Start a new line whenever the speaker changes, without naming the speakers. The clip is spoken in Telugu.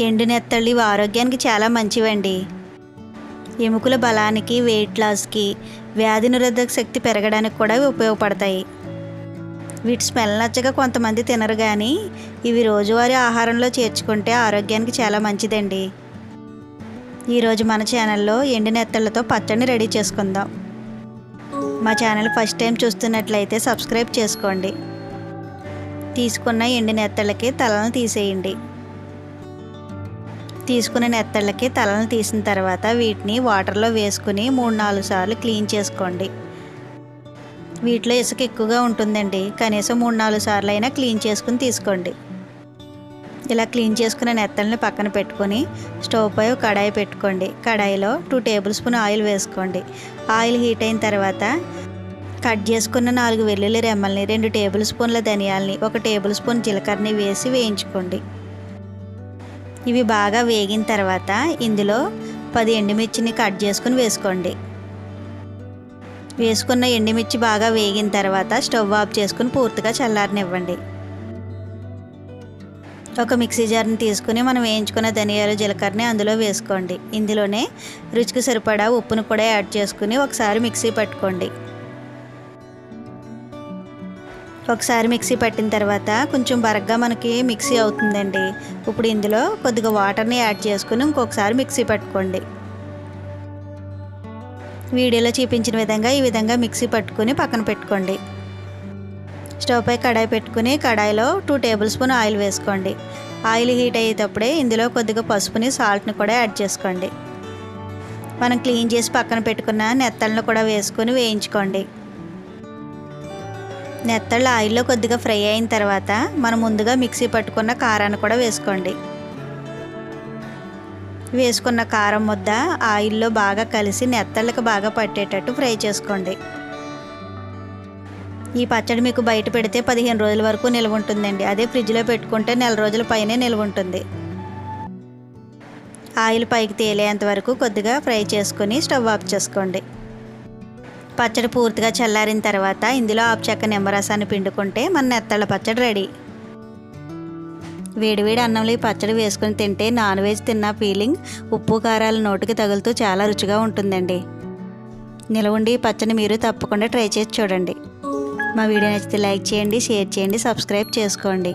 ఎండు నెత్తళ్ళు ఇవి ఆరోగ్యానికి చాలా మంచివండి. ఎముకల బలానికి వెయిట్ లాస్కి వ్యాధి నిరోధక శక్తి పెరగడానికి కూడా ఇవి ఉపయోగపడతాయి. వీటి స్మెల్ నచ్చక కొంతమంది తినరు కానీ ఇవి రోజువారీ ఆహారంలో చేర్చుకుంటే ఆరోగ్యానికి చాలా మంచిదండి. ఈరోజు మన ఛానల్లో ఎండినెత్తళ్ళతో పచ్చడిని రెడీ చేసుకుందాం. మా ఛానల్ ఫస్ట్ టైం చూస్తున్నట్లయితే సబ్స్క్రైబ్ చేసుకోండి. తీసుకున్న ఎండు నెత్తళ్ళకి తలను తీసేయండి. తీసుకున్న నెత్తళ్ళకి తలను తీసిన తర్వాత వీటిని వాటర్లో వేసుకుని మూడు నాలుగు సార్లు క్లీన్ చేసుకోండి. వీటిలో ఇసుక ఎక్కువగా ఉంటుందండి. కనీసం మూడు నాలుగు సార్లు అయినా క్లీన్ చేసుకుని తీసుకోండి. ఇలా క్లీన్ చేసుకున్న నెత్తల్ని పక్కన పెట్టుకొని స్టవ్ పై ఒక కడాయి పెట్టుకోండి. కడాయిలో టూ టేబుల్ స్పూన్ ఆయిల్ వేసుకోండి. ఆయిల్ హీట్ అయిన తర్వాత కట్ చేసుకున్న నాలుగు వెల్లుల్లి రెమ్మల్ని రెండు టేబుల్ స్పూన్ల ధనియాల్ని ఒక టేబుల్ స్పూన్ జీలకర్రని వేసి వేయించుకోండి. ఇవి బాగా వేగిన తర్వాత ఇందులో పది ఎండుమిర్చిని కట్ చేసుకుని వేసుకోండి. వేసుకున్న ఎండుమిర్చి బాగా వేగిన తర్వాత స్టవ్ ఆఫ్ చేసుకుని పూర్తిగా చల్లారనివ్వండి. ఒక మిక్సీ జార్ని తీసుకుని మనం వేయించుకున్న ధనియాలు జీలకర్రని అందులో వేసుకోండి. ఇందులోనే రుచికి సరిపడా ఉప్పును కూడా యాడ్ చేసుకుని ఒకసారి మిక్సీ పట్టుకోండి. ఒకసారి మిక్సీ పట్టిన తర్వాత కొంచెం బరగ్గా మనకి మిక్సీ అవుతుందండి. ఇప్పుడు ఇందులో కొద్దిగా వాటర్ని యాడ్ చేసుకుని ఇంకొకసారి మిక్సీ పట్టుకోండి. వీడియోలో చూపించిన విధంగా ఈ విధంగా మిక్సీ పట్టుకుని పక్కన పెట్టుకోండి. స్టవ్ పై కడాయి పెట్టుకుని కడాయిలో టూ టేబుల్ స్పూన్ ఆయిల్ వేసుకోండి. ఆయిల్ హీట్ అయ్యేటప్పుడే ఇందులో కొద్దిగా పసుపుని సాల్ట్ని కూడా యాడ్ చేసుకోండి. మనం క్లీన్ చేసి పక్కన పెట్టుకున్న నెత్తలను కూడా వేసుకొని వేయించుకోండి. నెత్తళ్ళు ఆయిల్లో కొద్దిగా ఫ్రై అయిన తర్వాత మనం ముందుగా మిక్సీ పట్టుకున్న కారాన్ని కూడా వేసుకోండి. వేసుకున్న కారం ముద్ద ఆయిల్లో బాగా కలిసి నెత్తళ్ళకి బాగా పట్టేటట్టు ఫ్రై చేసుకోండి. ఈ పచ్చడి మీకు బయట పెడితే పదిహేను రోజుల వరకు నిల్వ ఉంటుందండి. అదే ఫ్రిడ్జ్లో పెట్టుకుంటే నెల రోజుల పైనే నిల్వ ఉంటుంది. ఆయిల్ పైకి తేలేంత వరకు కొద్దిగా ఫ్రై చేసుకొని స్టవ్ ఆఫ్ చేసుకోండి. పచ్చడి పూర్తిగా చల్లారిన తర్వాత ఇందులో ఆపుచక్క నిమ్మరసాన్ని పిండుకుంటే మన నెత్తళ్ళ పచ్చడి రెడీ. వేడివేడి అన్నంలో ఈ పచ్చడి వేసుకొని తింటే నాన్ వెజ్ తిన్న ఫీలింగ్ ఉప్పు కారాల నోటికి తగులుతూ చాలా రుచిగా ఉంటుందండి. నిలవండి ఈ పచ్చడి మీరు తప్పకుండా ట్రై చేసి చూడండి. మా వీడియో నచ్చితే లైక్ చేయండి షేర్ చేయండి సబ్స్క్రైబ్ చేసుకోండి.